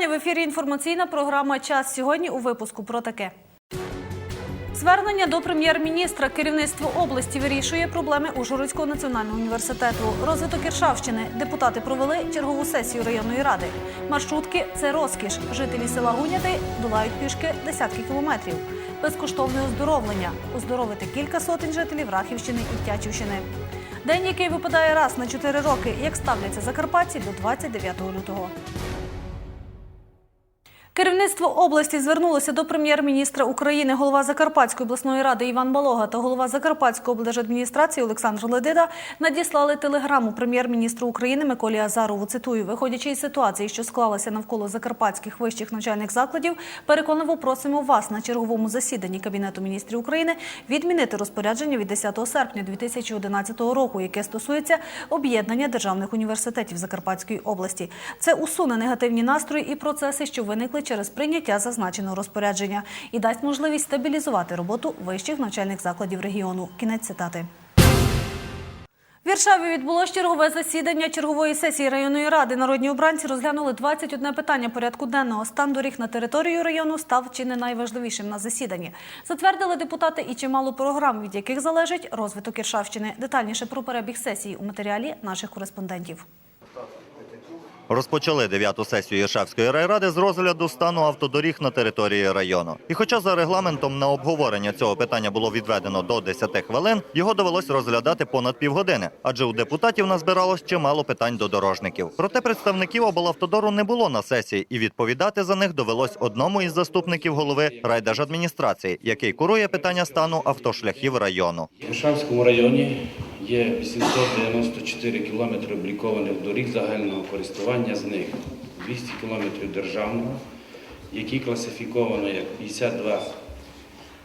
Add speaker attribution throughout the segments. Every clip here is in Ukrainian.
Speaker 1: вітання в ефірі. Інформаційна програма Час сьогодні у випуску про таке. Звернення до прем'єр-міністра керівництво області вирішує проблеми Ужгородського національного університету. Розвиток Іршавщини. Депутати провели чергову сесію районної ради. Маршрутки це розкіш. Жителі села Гуняти долають пішки десятки кілометрів. Безкоштовне оздоровлення. Оздоровити кілька сотень жителів Рахівщини і Тячівщини. День, який випадає раз на 4 роки. Як ставляться закарпатці до 29 лютого. Керівництво області звернулося до прем'єр-міністра України, голова Закарпатської обласної ради Іван Балога та голова Закарпатської облдержадміністрації Олександр Ледида надіслали телеграму прем'єр-міністру України Миколі Азарову. Цитую, виходячи із ситуації, що склалася навколо закарпатських вищих навчальних закладів, переконливо просимо вас на черговому засіданні Кабінету міністрів України відмінити розпорядження від 10 серпня 2011 року, яке стосується об'єднання державних університетів Закарпатської області. Це усуне негативні настрої і процеси, що виникли через прийняття зазначеного розпорядження, і дасть можливість стабілізувати роботу вищих навчальних закладів регіону. Кінець цитати. В Віршаві відбулось чергове засідання чергової сесії районної ради. Народні обранці розглянули 21 питання порядку денного. Стан доріг на територію району став чи не найважливішим на засіданні. Затвердили депутати і чимало програм, від яких залежить розвиток Іршавщини. Детальніше про перебіг сесії у матеріалі наших кореспондентів.
Speaker 2: Розпочали дев'яту сесію Іршавської райради з розгляду стану автодоріг на території району. І хоча за регламентом на обговорення цього питання було відведено до 10 хвилин, його довелось розглядати понад півгодини, адже у депутатів назбиралось чимало питань до дорожників. Проте представників облавтодору не було на сесії, і відповідати за них довелось одному із заступників голови райдержадміністрації, який курує питання стану автошляхів району.
Speaker 3: У Шавському районі є 894 кілометри облікованих доріг загального користування, з них 200 кілометрів державного, які класифіковано як 52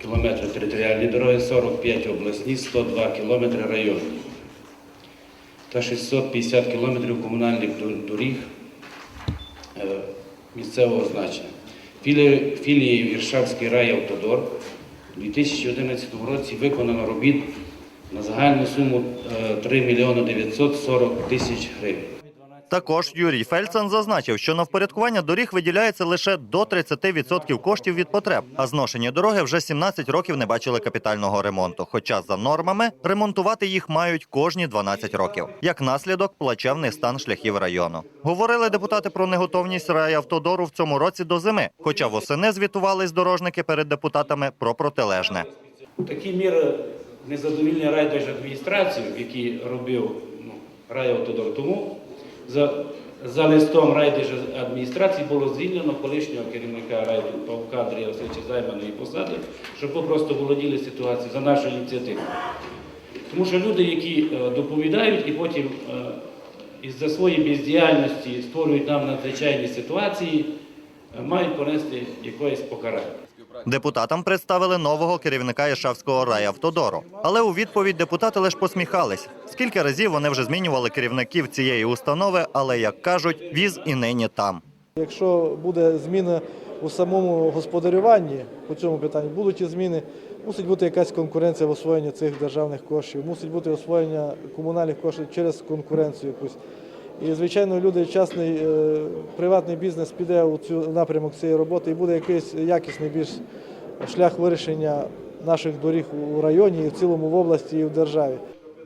Speaker 3: кілометри територіальні дороги, 45 обласні, 102 кілометри районні та 650 кілометрів комунальних доріг е, місцевого значення. Філі- Філією Віршавський райавтодор у 2011 році виконано робіт на загальну суму е, 3 мільйони 940 тисяч гривень.
Speaker 2: Також Юрій Фельдсен зазначив, що на впорядкування доріг виділяється лише до 30% коштів від потреб, а зношені дороги вже 17 років не бачили капітального ремонту. Хоча за нормами ремонтувати їх мають кожні 12 років. Як наслідок, плачевний стан шляхів району. Говорили депутати про неготовність райавтодору в цьому році до зими. Хоча восени звітувались дорожники перед депутатами про протилежне.
Speaker 3: Такі міри незадовільні райдержадміністрації, які робив ну, райавтодор тому, за, за листом райдержадміністрації було звільнено колишнього керівника райпавка Андрія Васильовича займаної посади, щоб ви просто володіли ситуацією за нашу ініціативу. Тому що люди, які е, доповідають і потім е, із-за своєї бездіяльності створюють нам надзвичайні ситуації, е, мають понести якоїсь покарання.
Speaker 2: Депутатам представили нового керівника Іршавського райавтодору. Але у відповідь депутати лише посміхались. Скільки разів вони вже змінювали керівників цієї установи, але як кажуть, віз і нині там.
Speaker 4: Якщо буде зміна у самому господарюванні по цьому питанню, будуть і зміни, мусить бути якась конкуренція в освоєнні цих державних коштів, мусить бути освоєння комунальних коштів через конкуренцію якусь. І, звичайно, люди, частний е, приватний бізнес піде у цю напрямок цієї роботи і буде якийсь якісний більш шлях вирішення наших доріг у районі, і в цілому в області і в державі.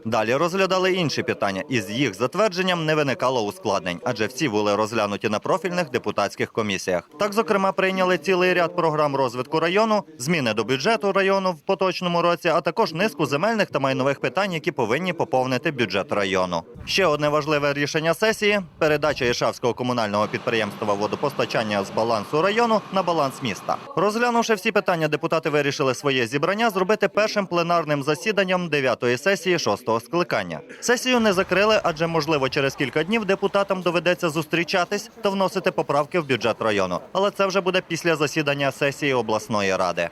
Speaker 2: Далі розглядали інші питання, і з їх затвердженням не виникало ускладнень, адже всі були розглянуті на профільних депутатських комісіях. Так, зокрема, прийняли цілий ряд програм розвитку району, зміни до бюджету району в поточному році, а також низку земельних та майнових питань, які повинні поповнити бюджет району. Ще одне важливе рішення сесії передача Іршавського комунального підприємства водопостачання з балансу району на баланс міста. Розглянувши всі питання, депутати вирішили своє зібрання зробити першим пленарним засіданням 9-ї сесії 6-го скликання. Сесію не закрили, адже можливо через кілька днів депутатам доведеться зустрічатись та вносити поправки в бюджет району. Але це вже буде після засідання сесії обласної ради.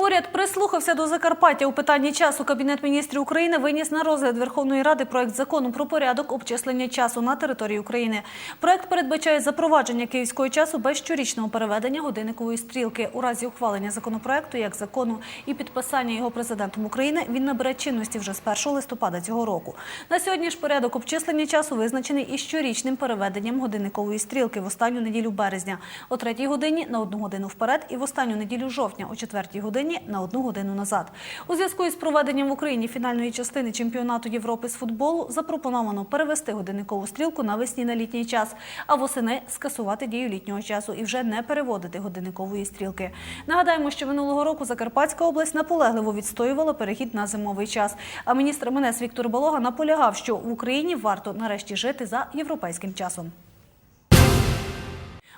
Speaker 1: Уряд прислухався до Закарпаття у питанні часу. Кабінет міністрів України виніс на розгляд Верховної Ради проект закону про порядок обчислення часу на території України. Проект передбачає запровадження київського часу без щорічного переведення годинникової стрілки. У разі ухвалення законопроекту як закону і підписання його президентом України він набере чинності вже з 1 листопада цього року. На сьогодні ж порядок обчислення часу визначений із щорічним переведенням годинникової стрілки в останню неділю березня о 3 годині на одну годину вперед і в останню неділю жовтня о 4 годині на одну годину назад. У зв'язку із проведенням в Україні фінальної частини чемпіонату Європи з футболу запропоновано перевести годинникову стрілку на весні на літній час, а восени скасувати дію літнього часу і вже не переводити годинникової стрілки. Нагадаємо, що минулого року Закарпатська область наполегливо відстоювала перехід на зимовий час. А міністр МНС Віктор Балога наполягав, що в Україні варто нарешті жити за європейським часом.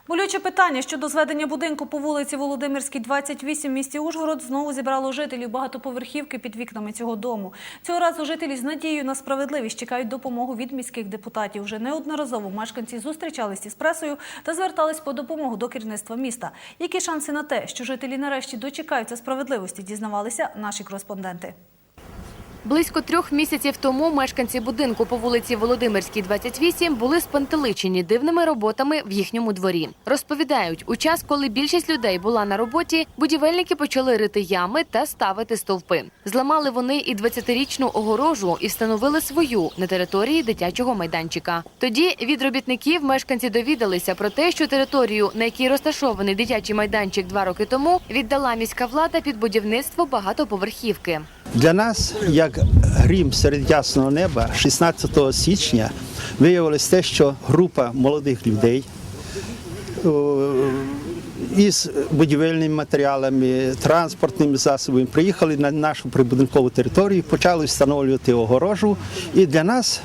Speaker 1: Болюче питання щодо зведення будинку по вулиці Володимирській, 28 в місті Ужгород знову зібрало жителів багатоповерхівки під вікнами цього дому. Цього разу жителі з надією на справедливість чекають допомогу від міських депутатів. Вже неодноразово мешканці зустрічались із пресою та звертались по допомогу до керівництва міста. Які шанси на те, що жителі нарешті дочекаються справедливості, дізнавалися наші кореспонденти.
Speaker 5: Близько трьох місяців тому мешканці будинку по вулиці Володимирській, 28, були спантеличені дивними роботами в їхньому дворі. Розповідають, у час, коли більшість людей була на роботі, будівельники почали рити ями та ставити стовпи. Зламали вони і 20-річну огорожу і встановили свою на території дитячого майданчика. Тоді від робітників мешканці довідалися про те, що територію, на якій розташований дитячий майданчик два роки тому, віддала міська влада під будівництво багатоповерхівки.
Speaker 6: Для нас, як грім серед ясного неба, 16 січня виявилось те, що група молодих людей із будівельними матеріалами, транспортними засобами приїхали на нашу прибудинкову територію, почали встановлювати огорожу. І для нас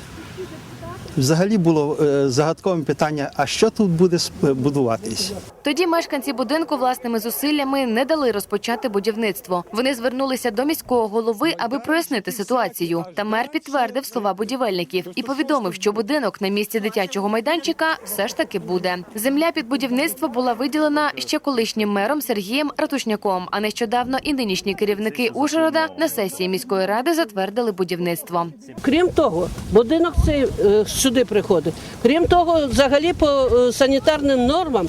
Speaker 6: взагалі було е, загадковим питання, а що тут буде будуватись?
Speaker 5: Тоді мешканці будинку власними зусиллями не дали розпочати будівництво. Вони звернулися до міського голови, аби прояснити ситуацію. Та мер підтвердив слова будівельників і повідомив, що будинок на місці дитячого майданчика все ж таки буде. Земля під будівництво була виділена ще колишнім мером Сергієм Ратушняком. А нещодавно і нинішні керівники Ужгорода на сесії міської ради затвердили будівництво.
Speaker 7: Крім того, будинок цей е, сюди приходить. Крім того, взагалі по е, санітарним нормам.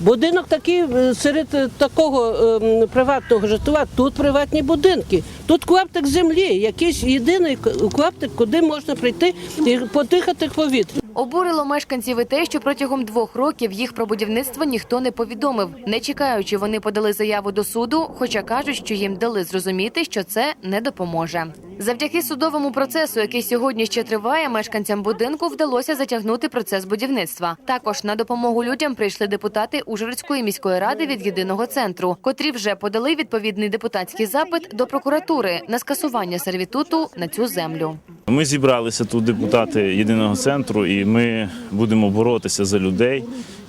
Speaker 7: Будинок такий е, серед такого е, приватного житла, тут приватні будинки, тут клаптик землі, якийсь єдиний клаптик, куди можна прийти і подихати повітря.
Speaker 5: Обурило мешканців і те, що протягом двох років їх про будівництво ніхто не повідомив. Не чекаючи, вони подали заяву до суду, хоча кажуть, що їм дали зрозуміти, що це не допоможе. Завдяки судовому процесу, який сьогодні ще триває, мешканцям будинку вдалося затягнути процес будівництва. Також на допомогу людям прийшли депутати Ужгородської міської ради від єдиного центру, котрі вже подали відповідний депутатський запит до прокуратури на скасування сервітуту на цю землю.
Speaker 8: Ми зібралися тут депутати єдиного центру, і ми будемо боротися за людей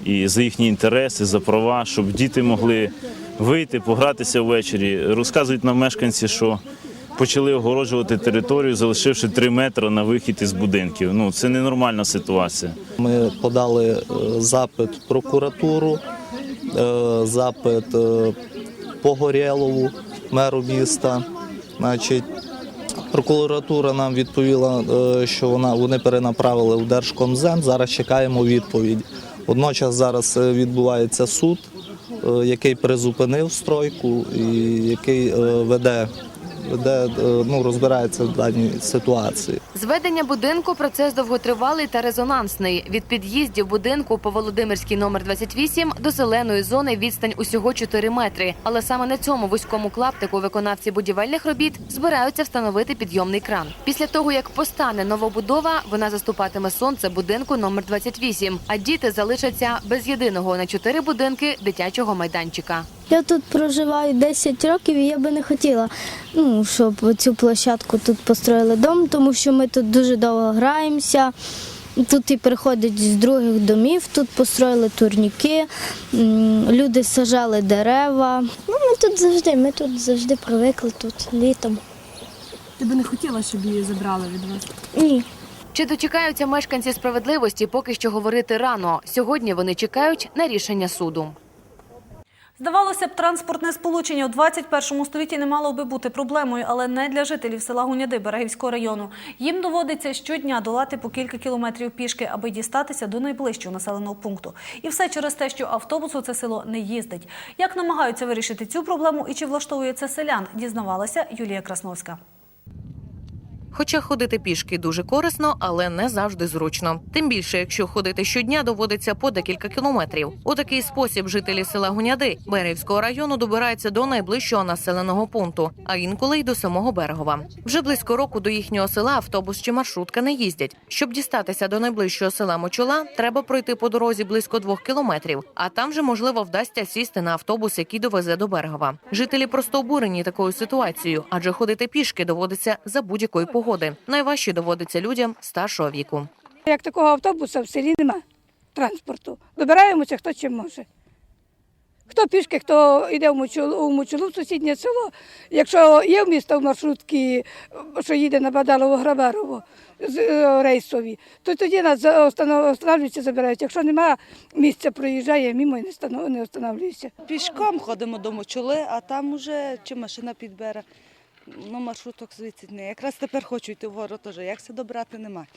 Speaker 8: і за їхні інтереси, за права, щоб діти могли вийти, погратися ввечері. Розказують нам мешканці, що почали огороджувати територію, залишивши три метри на вихід із будинків. Ну це ненормальна ситуація.
Speaker 9: Ми подали е, запит в прокуратуру, е, запит е, Погорєлову, меру міста. Значить, прокуратура нам відповіла, е, що вона вони перенаправили в Держкомзем. Зараз чекаємо відповідь. Водночас зараз е, відбувається суд, е, який призупинив стройку і який веде, веде е, ну, розбирається в даній ситуації.
Speaker 5: Зведення будинку процес довготривалий та резонансний. Від під'їздів будинку по Володимирській номер 28 до зеленої зони відстань усього 4 метри. Але саме на цьому вузькому клаптику виконавці будівельних робіт збираються встановити підйомний кран. Після того як постане новобудова, вона заступатиме сонце будинку номер 28, а діти залишаться без єдиного на чотири будинки дитячого майданчика.
Speaker 10: Я тут проживаю 10 років і я би не хотіла, ну, щоб цю площадку тут построїли дом, тому що ми тут дуже довго граємося. Тут і приходять з других домів, тут построїли турніки, люди сажали дерева. Ну, ми тут завжди, ми тут завжди привикли тут літом.
Speaker 11: Ти би не хотіла, щоб її забрали від вас?
Speaker 10: Ні.
Speaker 5: Чи дочекаються мешканці справедливості, поки що говорити рано. Сьогодні вони чекають на рішення суду.
Speaker 1: Здавалося б, транспортне сполучення у 21 столітті не мало би бути проблемою, але не для жителів села Гуняди Берегівського району. Їм доводиться щодня долати по кілька кілометрів пішки, аби дістатися до найближчого населеного пункту. І все через те, що автобус у це село не їздить. Як намагаються вирішити цю проблему і чи влаштовує це селян, дізнавалася Юлія Красновська.
Speaker 12: Хоча ходити пішки дуже корисно, але не завжди зручно. Тим більше, якщо ходити щодня, доводиться по декілька кілометрів. У такий спосіб жителі села Гуняди Берегівського району добираються до найближчого населеного пункту, а інколи й до самого берегова. Вже близько року до їхнього села автобус чи маршрутка не їздять. Щоб дістатися до найближчого села Мочола, треба пройти по дорозі близько двох кілометрів. А там же можливо вдасться сісти на автобус, який довезе до берегова. Жителі просто обурені такою ситуацією, адже ходити пішки доводиться за будь-якої погоди. Найважче доводиться людям старшого віку.
Speaker 13: Як такого автобуса в селі нема транспорту. Добираємося хто чим може. Хто пішки, хто йде в Мочулу, у Мочулу, в сусіднє село. Якщо є в місто в маршрутки, що їде на Бадалово Грабарово з е, рейсові, то тоді нас останавлюються, забирають. Якщо немає місця, проїжджає мимо і не останавлюється.
Speaker 14: Пішком ходимо до Мочули, а там уже чи машина підбере. Ну, маршруток звідси не. Якраз тепер хочу йти вгору теж. Як це добрати, немає.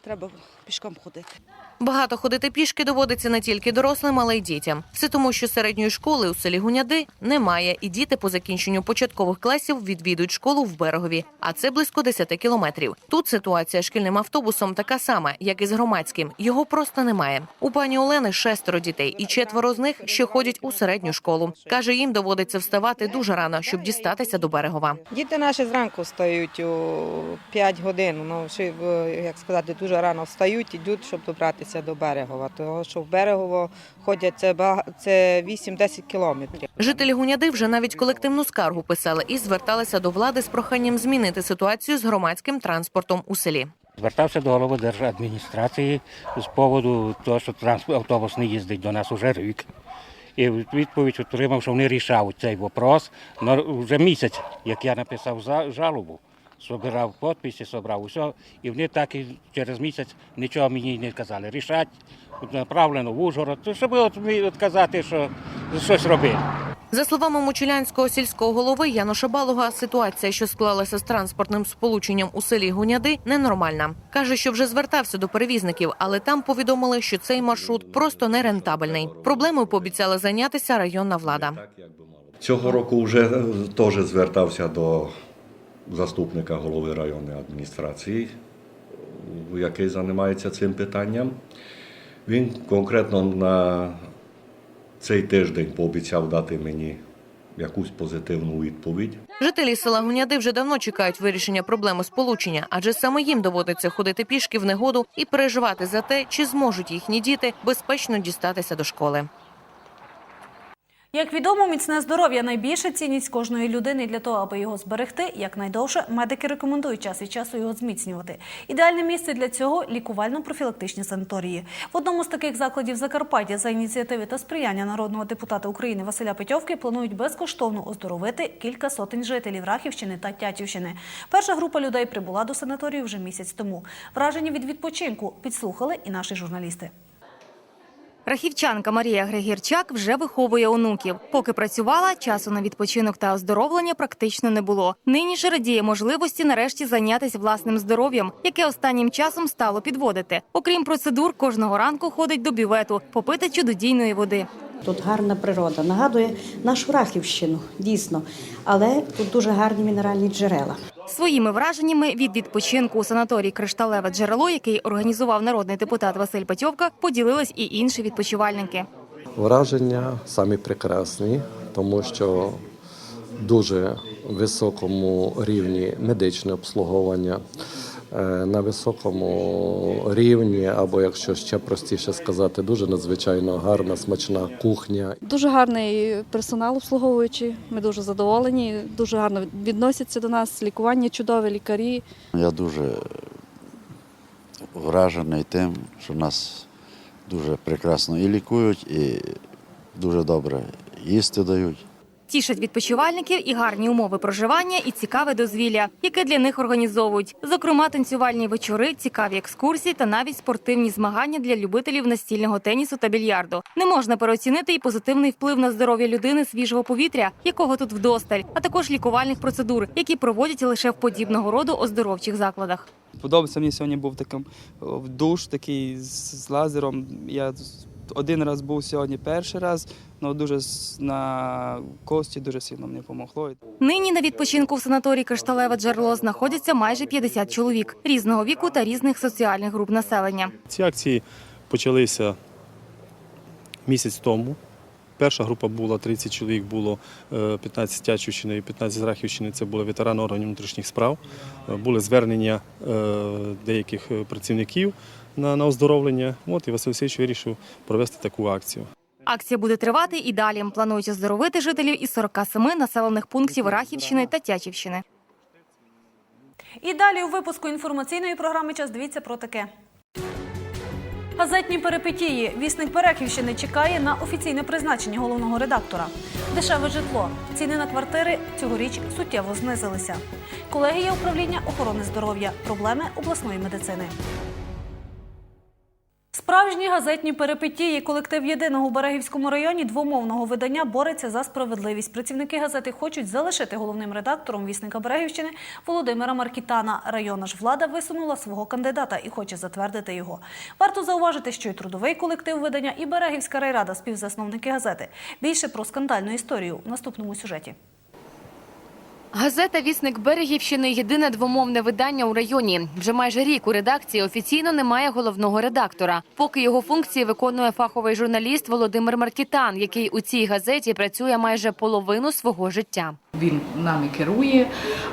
Speaker 14: Треба пішком ходити.
Speaker 12: Багато ходити пішки доводиться не тільки дорослим, але й дітям. Все тому, що середньої школи у селі Гуняди немає, і діти по закінченню початкових класів відвідують школу в берегові, а це близько 10 кілометрів. Тут ситуація шкільним автобусом така сама, як і з громадським. Його просто немає. У пані Олени шестеро дітей, і четверо з них ще ходять у середню школу. каже, їм доводиться вставати дуже рано, щоб дістатися до берегова.
Speaker 15: Діти наші зранку встають у 5 годин. Ну, е, як сказати, дуже рано встають, ідуть, щоб добратися до берегова. Тому що в берегово ходять це, бага- це 8-10 кілометрів.
Speaker 12: Жителі Гуняди вже навіть колективну скаргу писали і зверталися до влади з проханням змінити ситуацію з громадським транспортом у селі.
Speaker 16: Звертався до голови держадміністрації з поводу того, що автобус не їздить до нас уже рік. І відповідь отримав, що вони рішають цей вопрос. Но вже місяць, як я написав за- жалобу, збирав підписи, зібрав усе, і вони так і через місяць нічого мені не казали. Рішать, направлено в Ужгород, щоб от мені що щось робити.
Speaker 12: За словами Мучулянського сільського голови Януша Балуга, ситуація, що склалася з транспортним сполученням у селі Гуняди, ненормальна. Каже, що вже звертався до перевізників, але там повідомили, що цей маршрут просто нерентабельний. Проблемою пообіцяла зайнятися районна влада.
Speaker 17: Цього року вже теж звертався до заступника голови районної адміністрації, який займається цим питанням. Він конкретно на цей тиждень пообіцяв дати мені якусь позитивну відповідь.
Speaker 12: Жителі села Гуняди вже давно чекають вирішення проблеми сполучення, адже саме їм доводиться ходити пішки в негоду і переживати за те, чи зможуть їхні діти безпечно дістатися до школи.
Speaker 1: Як відомо, міцне здоров'я найбільша цінність кожної людини. Для того, аби його зберегти якнайдовше, медики рекомендують час від часу його зміцнювати. Ідеальне місце для цього лікувально-профілактичні санаторії. В одному з таких закладів Закарпаття за ініціативи та сприяння народного депутата України Василя Петьовки планують безкоштовно оздоровити кілька сотень жителів Рахівщини та Тятівщини. Перша група людей прибула до санаторію вже місяць тому. Враження від відпочинку підслухали і наші журналісти.
Speaker 18: Рахівчанка Марія Григірчак вже виховує онуків. Поки працювала, часу на відпочинок та оздоровлення практично не було. Нині ж радіє можливості нарешті зайнятися власним здоров'ям, яке останнім часом стало підводити. Окрім процедур, кожного ранку ходить до бювету попити чудодійної води.
Speaker 19: Тут гарна природа, нагадує нашу Рахівщину, дійсно, але тут дуже гарні мінеральні джерела.
Speaker 18: Своїми враженнями від відпочинку у санаторії Кришталеве джерело, який організував народний депутат Василь Петьовка, поділились і інші відпочивальники.
Speaker 20: Враження самі прекрасні, тому що дуже високому рівні медичне обслуговування, на високому рівні, або якщо ще простіше сказати, дуже надзвичайно гарна смачна кухня.
Speaker 21: Дуже гарний персонал обслуговуючий. Ми дуже задоволені, дуже гарно відносяться до нас. Лікування чудове, лікарі.
Speaker 22: Я дуже вражений тим, що нас дуже прекрасно і лікують, і дуже добре їсти дають.
Speaker 18: Тішать відпочивальників і гарні умови проживання, і цікаве дозвілля, яке для них організовують. Зокрема, танцювальні вечори, цікаві екскурсії та навіть спортивні змагання для любителів настільного тенісу та більярду. Не можна переоцінити і позитивний вплив на здоров'я людини свіжого повітря, якого тут вдосталь, а також лікувальних процедур, які проводять лише в подібного роду оздоровчих закладах.
Speaker 23: Подобається мені сьогодні був таким душ такий з, лазером. Я один раз був сьогодні перший раз, але дуже на кості дуже сильно мені допомогло.
Speaker 18: Нині на відпочинку в санаторії Кришталеве джерело знаходяться майже 50 чоловік різного віку та різних соціальних груп населення.
Speaker 24: Ці акції почалися місяць тому. Перша група була 30 чоловік, було е, 15 Тячівщини і 15 з Рахівщини. Це були ветерани органів внутрішніх справ. Е, Були звернення е, деяких е, працівників на, на оздоровлення. От і Василь Васильович вирішив провести таку акцію.
Speaker 18: Акція буде тривати і далі. Планують оздоровити жителів із 47 населених пунктів Рахівщини та Тячівщини.
Speaker 1: І далі у випуску інформаційної програми час дивіться про таке. Газетні перипетії. Вісник Берехівщини чекає на офіційне призначення головного редактора. Дешеве житло. Ціни на квартири цьогоріч суттєво знизилися. Колегія управління охорони здоров'я. Проблеми обласної медицини. Справжні газетні перипетії. Колектив єдиного у Берегівському районі двомовного видання бореться за справедливість. Працівники газети хочуть залишити головним редактором вісника Берегівщини Володимира Маркітана. Районна ж влада висунула свого кандидата і хоче затвердити його. Варто зауважити, що і трудовий колектив видання, і Берегівська райрада співзасновники газети. Більше про скандальну історію у наступному сюжеті.
Speaker 5: Газета Вісник Берегівщини єдине двомовне видання у районі. Вже майже рік у редакції офіційно немає головного редактора. Поки його функції виконує фаховий журналіст Володимир Маркітан, який у цій газеті працює майже половину свого життя.
Speaker 25: Він нами керує,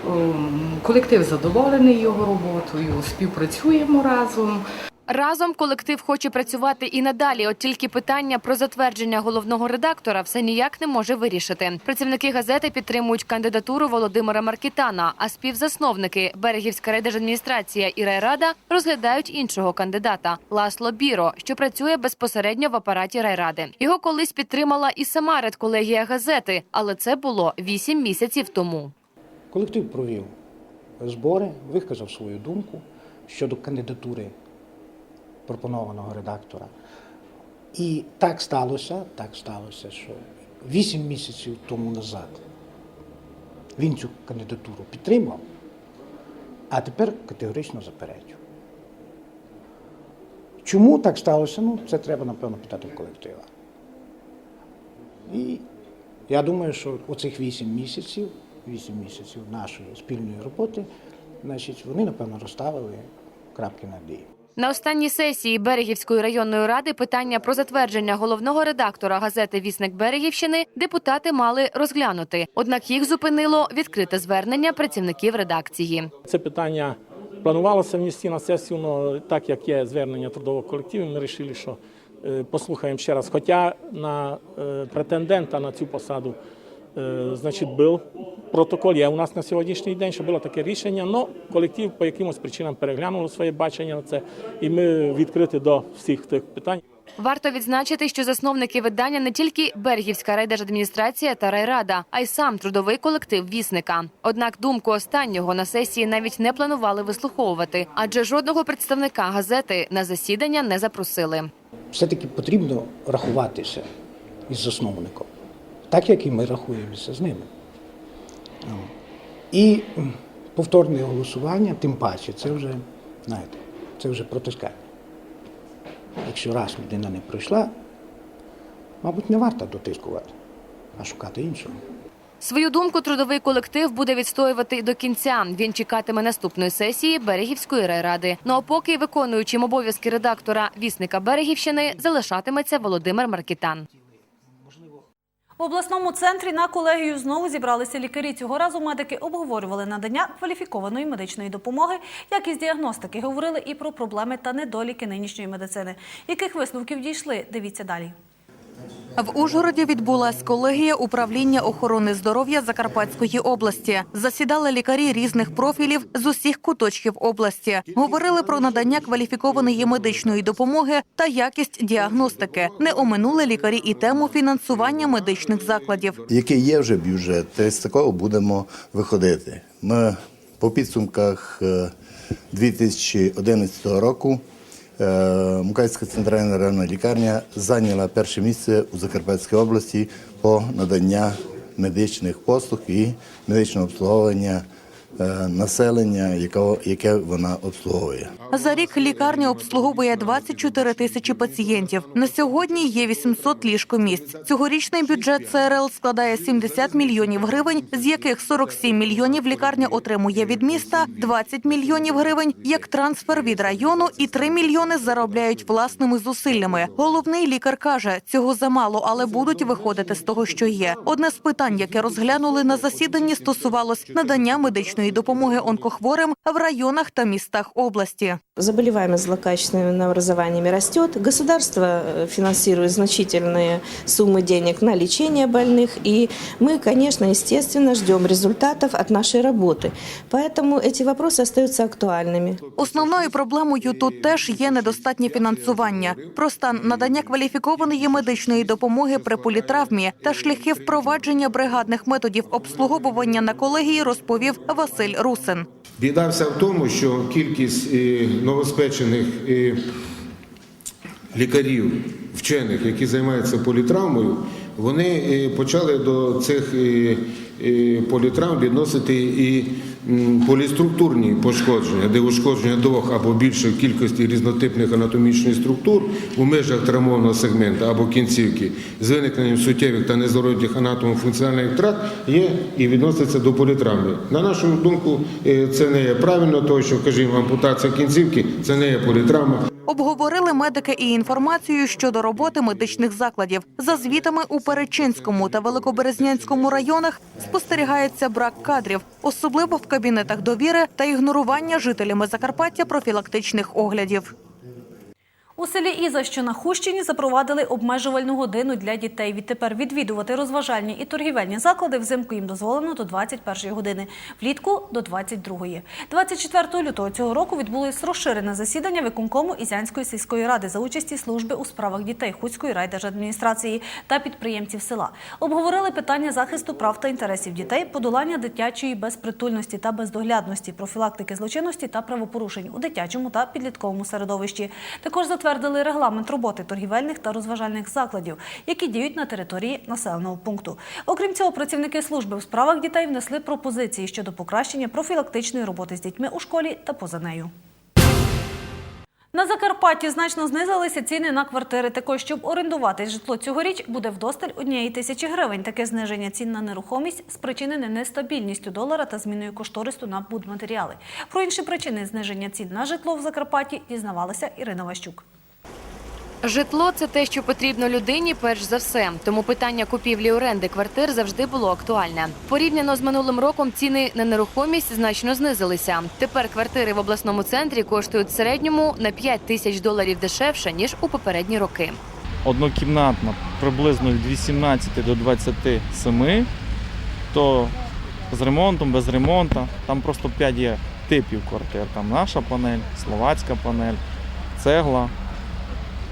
Speaker 25: ем, колектив задоволений його роботою, співпрацюємо разом.
Speaker 5: Разом колектив хоче працювати і надалі. От тільки питання про затвердження головного редактора все ніяк не може вирішити. Працівники газети підтримують кандидатуру Володимира Маркітана, а співзасновники Берегівська райдержадміністрація і райрада розглядають іншого кандидата Ласло Біро, що працює безпосередньо в апараті райради. Його колись підтримала і сама редколегія газети, але це було вісім місяців тому.
Speaker 26: Колектив провів збори, виказав свою думку щодо кандидатури пропонованого редактора. І так сталося, так сталося, що вісім місяців тому назад він цю кандидатуру підтримав, а тепер категорично заперечив. Чому так сталося? Ну, це треба, напевно, питати в колектива. І я думаю, що оцих вісім місяців, вісім місяців нашої спільної роботи, значить, вони, напевно, розставили крапки над «і».
Speaker 5: На останній сесії Берегівської районної ради питання про затвердження головного редактора газети Вісник Берегівщини депутати мали розглянути. Однак їх зупинило відкрите звернення працівників редакції.
Speaker 27: Це питання планувалося внести на сесію, але так як є звернення трудового колективу, ми вирішили, що е, послухаємо ще раз. Хоча на е, претендента на цю посаду значить, був протокол є у нас на сьогоднішній день, що було таке рішення, але колектив по якимось причинам переглянув своє бачення на це, і ми відкриті до всіх тих питань.
Speaker 5: Варто відзначити, що засновники видання не тільки Бергівська райдержадміністрація та райрада, а й сам трудовий колектив вісника. Однак думку останнього на сесії навіть не планували вислуховувати, адже жодного представника газети на засідання не запросили.
Speaker 26: Все-таки потрібно рахуватися із засновником, так як і ми рахуємося з ними. І повторне голосування, тим паче, це вже, знаєте, це вже протискання. Якщо раз людина не пройшла, мабуть, не варто дотискувати, а шукати іншого.
Speaker 5: Свою думку трудовий колектив буде відстоювати до кінця. Він чекатиме наступної сесії Берегівської райради. Ну а поки виконуючим обов'язки редактора вісника Берегівщини залишатиметься Володимир Маркітан.
Speaker 1: В обласному центрі на колегію знову зібралися лікарі. Цього разу медики обговорювали надання кваліфікованої медичної допомоги, як із діагностики. Говорили і про проблеми та недоліки нинішньої медицини. Яких висновків дійшли? Дивіться далі.
Speaker 28: В Ужгороді відбулась колегія управління охорони здоров'я Закарпатської області. Засідали лікарі різних профілів з усіх куточків області. Говорили про надання кваліфікованої медичної допомоги та якість діагностики. Не оминули лікарі і тему фінансування медичних закладів.
Speaker 29: Який є вже бюджет, то з такого будемо виходити. Ми по підсумках е, 2011 року е, центральна районна лікарня зайняла перше місце у Закарпатській області по надання медичних послуг і медичного обслуговування населення, якого- яке вона обслуговує.
Speaker 28: За рік лікарня обслуговує 24 тисячі пацієнтів. На сьогодні є 800 ліжкомісць. Цьогорічний бюджет ЦРЛ складає 70 мільйонів гривень, з яких 47 мільйонів лікарня отримує від міста, 20 мільйонів гривень як трансфер від району, і 3 мільйони заробляють власними зусиллями. Головний лікар каже, цього замало, але будуть виходити з того, що є. Одне з питань, яке розглянули на засіданні, стосувалось надання медичної допомоги онкохворим в районах та містах області.
Speaker 30: Заболеваемость злокачественными образованиями растет. Государство э, финансирует значительные суммы денег на лечение больных. И мы, конечно, естественно, ждем результатов от нашей работы. Поэтому эти вопросы остаются актуальными.
Speaker 28: Основною проблемою тут теж є недостатнє фінансування. Про стан надання кваліфікованої медичної допомоги при політравмі та шляхи впровадження бригадних методів обслуговування на колегії розповів Василь Русин.
Speaker 31: Біда вся в тому, що кількість е, новоспечених е, лікарів, вчених, які займаються політравмою, вони е, почали до цих політравм відносити і поліструктурні пошкодження, де ушкодження двох або більшої кількості різнотипних анатомічних структур у межах травмованого сегменту або кінцівки з виникненням суттєвих та незворотніх анатомофункціональних втрат є і відноситься до політравми. На нашу думку, е, це не є правильно, тому що, кажімо, ампутація кінцівки це не є політравма.
Speaker 28: Обговорили медики і інформацію щодо роботи медичних закладів. За звітами у Перечинському та Великоберезнянському районах спостерігається брак кадрів, особливо в кабінетах довіри та ігнорування жителями Закарпаття профілактичних оглядів.
Speaker 1: У селі Іза, що на Хущині, запровадили обмежувальну годину для дітей. Відтепер відвідувати розважальні і торгівельні заклади взимку їм дозволено до 21 години, влітку до 22. 24 лютого цього року відбулось розширене засідання виконкому Ізянської сільської ради за участі служби у справах дітей Хуцької райдержадміністрації та підприємців села. Обговорили питання захисту прав та інтересів дітей, подолання дитячої безпритульності та бездоглядності, профілактики злочинності та правопорушень у дитячому та підлітковому середовищі. Також затвердили регламент роботи торгівельних та розважальних закладів, які діють на території населеного пункту. Окрім цього, працівники служби у справах дітей внесли пропозиції щодо покращення профілактичної роботи з дітьми у школі та поза нею. На Закарпатті значно знизилися ціни на квартири. Також, щоб орендувати житло цьогоріч, буде вдосталь однієї тисячі гривень. Таке зниження цін на нерухомість спричинене нестабільністю долара та зміною кошторису на будматеріали. Про інші причини зниження цін на житло в Закарпатті дізнавалася Ірина Ващук.
Speaker 5: Житло це те, що потрібно людині перш за все. Тому питання купівлі оренди квартир завжди було актуальне. Порівняно з минулим роком ціни на нерухомість значно знизилися. Тепер квартири в обласному центрі коштують в середньому на 5 тисяч доларів дешевше ніж у попередні роки.
Speaker 32: однокімнатна приблизно від 18 до 27, то з ремонтом, без ремонту. Там просто 5 є типів квартир. Там наша панель, словацька панель, цегла.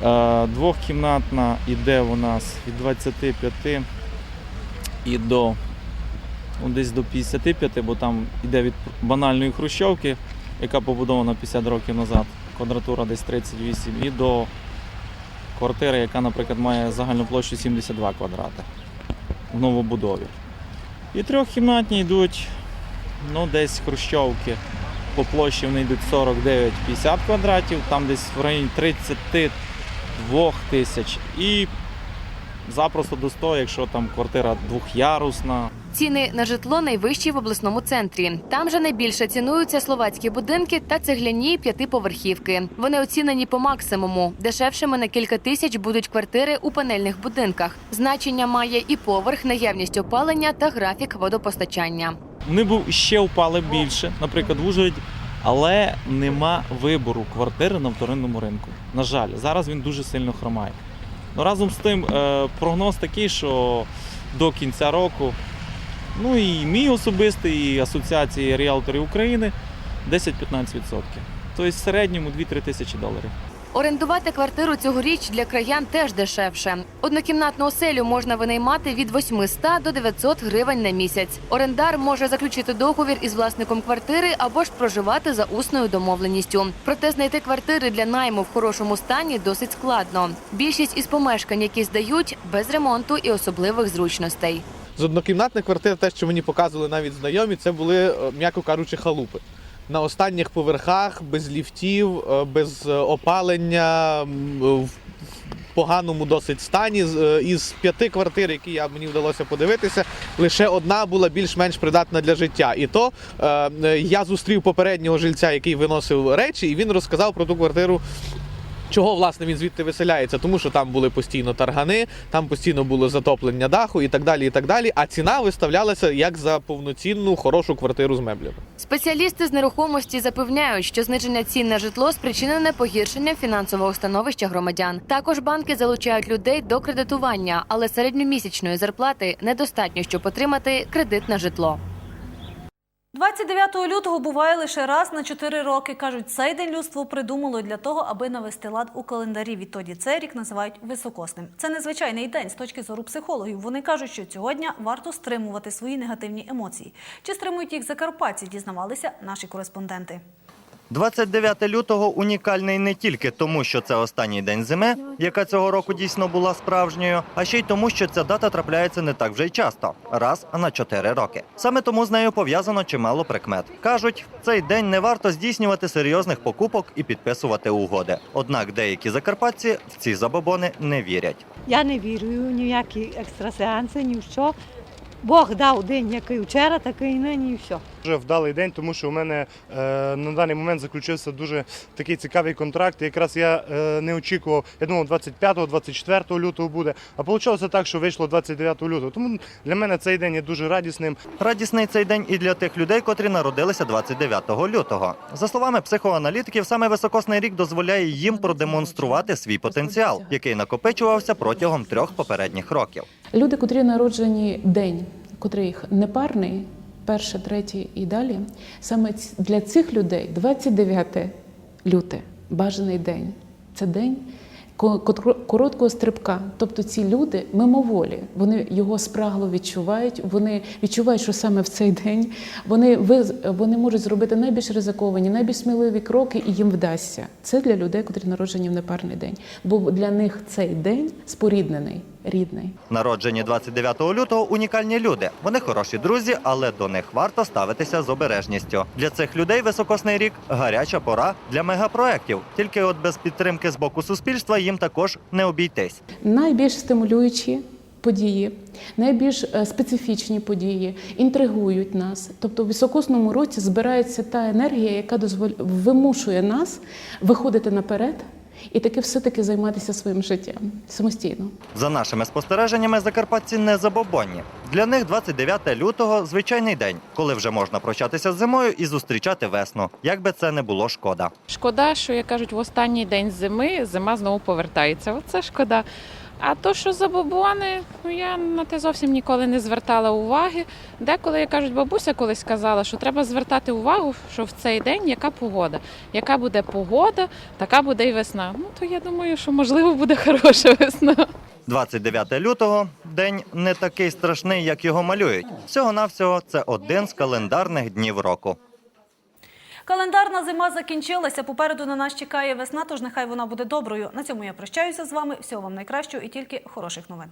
Speaker 32: Е, Двохкімнатна іде у нас від 25 і до ну, десь до 55, бо там іде від банальної хрущовки, яка побудована 50 років назад, квадратура десь 38, і до квартира, яка, наприклад, має загальну площу 72 квадрати в новобудові. І трьохкімнатні йдуть ну, десь хрущовки. По площі вони йдуть 49-50 квадратів, там десь в районі 32 тисяч. І запросто до 100, якщо там квартира двохярусна.
Speaker 5: Ціни на житло найвищі в обласному центрі. Там же найбільше цінуються словацькі будинки та цегляні п'ятиповерхівки. Вони оцінені по максимуму. Дешевшими на кілька тисяч будуть квартири у панельних будинках. Значення має і поверх, наявність опалення та графік водопостачання.
Speaker 32: Вони б ще впали більше, наприклад, в Ужгороді, але нема вибору квартири на вторинному ринку. На жаль, зараз він дуже сильно хромає. Ну, разом з тим, е, прогноз такий, що до кінця року, ну і мій особистий, і Асоціації ріалторів України 10-15%. Тобто в середньому 2-3 тисячі доларів.
Speaker 5: Орендувати квартиру цьогоріч для краян теж дешевше. Однокімнатну оселю можна винаймати від 800 до 900 гривень на місяць. Орендар може заключити договір із власником квартири або ж проживати за усною домовленістю. Проте знайти квартири для найму в хорошому стані досить складно. Більшість із помешкань, які здають, без ремонту і особливих зручностей.
Speaker 33: З однокімнатних квартир, те, що мені показували навіть знайомі, це були, е, м'яко кажучи, халупи. На останніх поверхах, без ліфтів, е, без е, опалення, в поганому досить стані. Е, Із п'яти квартир, які я, мені вдалося подивитися, лише одна була більш-менш придатна для життя. І то е, е, я зустрів попереднього жильця, який виносив речі, і він розказав про ту квартиру Чого власне він звідти виселяється? Тому що там були постійно таргани, там постійно було затоплення даху і так далі. і так далі. А ціна виставлялася як за повноцінну хорошу квартиру з меблями.
Speaker 5: Спеціалісти з нерухомості запевняють, що зниження цін на житло спричинене погіршенням фінансового становища громадян. Також банки залучають людей до кредитування, але середньомісячної зарплати недостатньо, щоб отримати кредит на житло.
Speaker 1: 29 лютого буває лише раз на 4 роки. Кажуть, цей день людство придумало для того, аби навести лад у календарі. Відтоді цей рік називають високосним. Це незвичайний день з точки зору психологів. Вони кажуть, що сьогодні варто стримувати свої негативні емоції. Чи стримують їх закарпатці, дізнавалися наші кореспонденти.
Speaker 2: 29 лютого унікальний не тільки тому, що це останній день зими, яка цього року дійсно була справжньою, а ще й тому, що ця дата трапляється не так вже й часто раз на 4 роки. Саме тому з нею пов'язано чимало прикмет. кажуть, в цей день не варто здійснювати серйозних покупок і підписувати угоди. Однак деякі закарпатці в ці забобони не вірять.
Speaker 34: Я не вірю ніякі екстрасеанси, ні в що. Бог дав день, який вчора, такий нині, і все.
Speaker 35: Дуже вдалий день, тому що у мене е, на даний момент заключився дуже такий цікавий контракт. І якраз я е, не очікував, я думав 25-24 лютого буде, а вийшло так, що вийшло 29 лютого. Тому для мене цей день є дуже радісним.
Speaker 2: Радісний цей день і для тих людей, котрі народилися 29 лютого. За словами психоаналітиків, саме високосний рік дозволяє їм продемонструвати свій потенціал, який накопичувався протягом трьох попередніх років.
Speaker 36: Люди, котрі народжені день, котрий непарний, перше, третє і далі, саме для цих людей 29 люте бажаний день. Це день ко- короткого стрибка. Тобто ці люди мимоволі, вони його спрагло відчувають, вони відчувають, що саме в цей день вони, вони можуть зробити найбільш ризиковані, найбільш сміливі кроки, і їм вдасться. Це для людей, котрі народжені в непарний день. Бо для них цей день споріднений, рідний.
Speaker 2: Народжені 29 лютого унікальні люди. Вони хороші друзі, але до них варто ставитися з обережністю. Для цих людей високосний рік гаряча пора для мегапроєктів. Тільки от без підтримки з боку суспільства їм також не обійтись.
Speaker 36: найбільш стимулюючі події, найбільш е, специфічні події, інтригують нас. Тобто в високосному році збирається та енергія, яка дозволь... вимушує нас виходити наперед і таки все-таки займатися своїм життям самостійно.
Speaker 2: За нашими спостереженнями, закарпатці не забобонні. Для них 29 лютого звичайний день, коли вже можна прощатися з зимою і зустрічати весну. Як би це не було шкода.
Speaker 37: Шкода, що як кажуть, в останній день зими зима знову повертається. Оце шкода. А то, що забобони, ну я на те зовсім ніколи не звертала уваги. Деколи, як кажуть, бабуся колись казала, що треба звертати увагу, що в цей день яка погода. Яка буде погода, така буде і весна. Ну то я думаю, що можливо буде хороша весна.
Speaker 2: 29 лютого день не такий страшний, як його малюють. Всього навсього це один з календарних днів року.
Speaker 1: Календарна зима закінчилася. Попереду на нас чекає весна, тож нехай вона буде доброю. На цьому я прощаюся з вами. Всього вам найкращого і тільки хороших новин.